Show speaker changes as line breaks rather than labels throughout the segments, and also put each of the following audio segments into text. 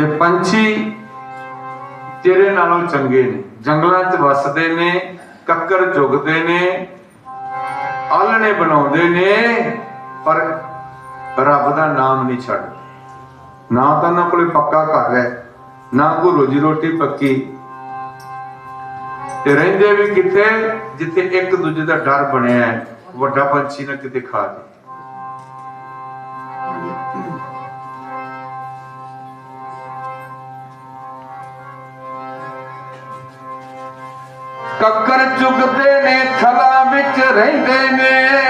ਤੇ ਪੰਛੀ ਤੇਰੇ ਨਾਲੋਂ ਚੰਗੇ ਨੇ। ਜੰਗਲਾਂ 'ਚ ਵੱਸਦੇ ਨੇ ਕੱਕਰ ਝੁਗਦੇ ਨੇ ਆਲਣੇ ਬਣਾਉਂਦੇ ਨੇ, ਪਰ ਰੱਬ ਦਾ ਨਾਮ ਨਹੀਂ ਛੱਡਦੇ। ਨਾ ਤਾਂ ਉਹਨਾਂ ਕੋਲੇ ਪੱਕਾ ਘਰ ਹੈ, ਨਾ ਕੋਈ ਰੋਜੀ ਰੋਟੀ ਪੱਕੀ। ਤੇ ਰਹਿੰਦੇ ਵੀ ਕਿੱਥੇ? ਜਿੱਥੇ ਇੱਕ ਦੂਜੇ ਦਾ ਡਰ ਬਣਿਆ ਹੈ, ਵੱਡਾ ਪੰਛੀ ਨਾ ਕਿਤੇ ਖਾ ਦੇ ਕੱਕਰ ਚੁਗਦੇ ਨੇ ਥਲਾ ਵਿੱਚ ਰਹਿੰਦੇ ਨੇ।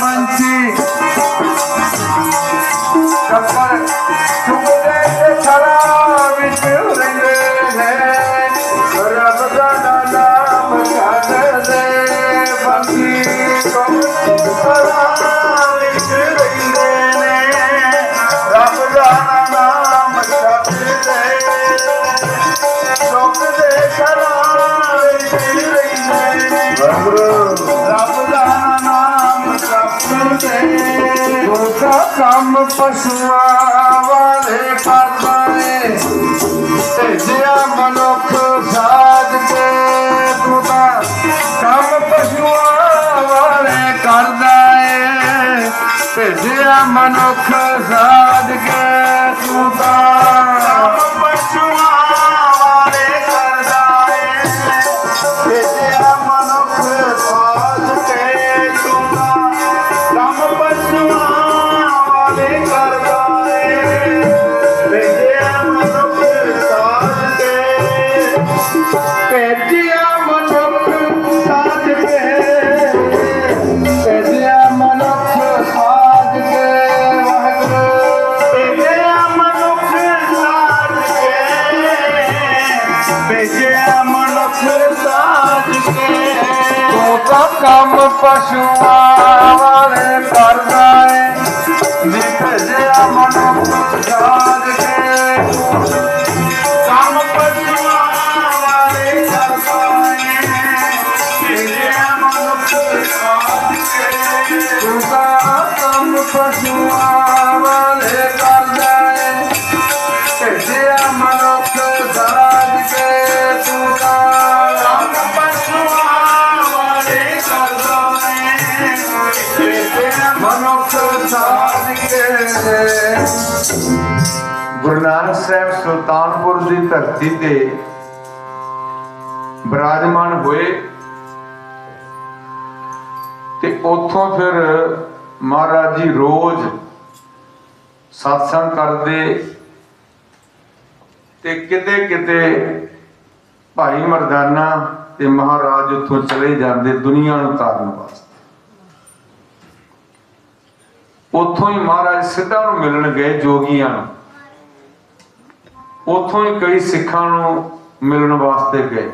पंजीी ਕੰਮ ਪਸ਼ੂਆਂ ਵਾਲੇ ਕਰਦਾ ਏ ਭੇਜਿਆ ਮਨੁੱਖ ਸਾਧ ਕੇ ਤੂੰ ਤਾਂ ਕੰਮ ਪਸ਼ੂਆਂ ਵਾਲੇ ਕਰਦਾ ਏ, ਭੇਜਿਆ ਮਨੁੱਖ ਸਾਧ ਕੇ ਤੂੰ ਤਾਂ ਤੂੰ ਤਾਂ ਨਾਨਕ ਸਾਹਿਬ ਸੁਲਤਾਨਪੁਰ ਦੀ ਧਰਤੀ ਤੇ ਬਰਾਜਮਾਨ ਹੋਏ ਤੇ ਉੱਥੋਂ ਫਿਰ ਮਹਾਰਾਜ ਜੀ ਰੋਜ਼ satsang ਕਰਦੇ ਤੇ ਕਿਤੇ ਕਿਤੇ ਭਾਈ ਮਰਦਾਨਾ ਤੇ ਮਹਾਰਾਜ ਉੱਥੋਂ ਚਲੇ ਜਾਂਦੇ ਦੁਨੀਆ ਨੂੰ ਤਾਰਨ ਵਾਸਤੇ। ਉੱਥੋਂ ਹੀ ਮਹਾਰਾਜ ਸਿੱਧਾ ਨੂੰ ਮਿਲਣ ਗਏ ਜੋਗੀਆਂ ਨੂੰ। ਉੱਥੋਂ ਹੀ ਕਈ ਸਿੱਖਾਂ ਨੂੰ ਮਿਲਣ ਵਾਸਤੇ ਗਏ।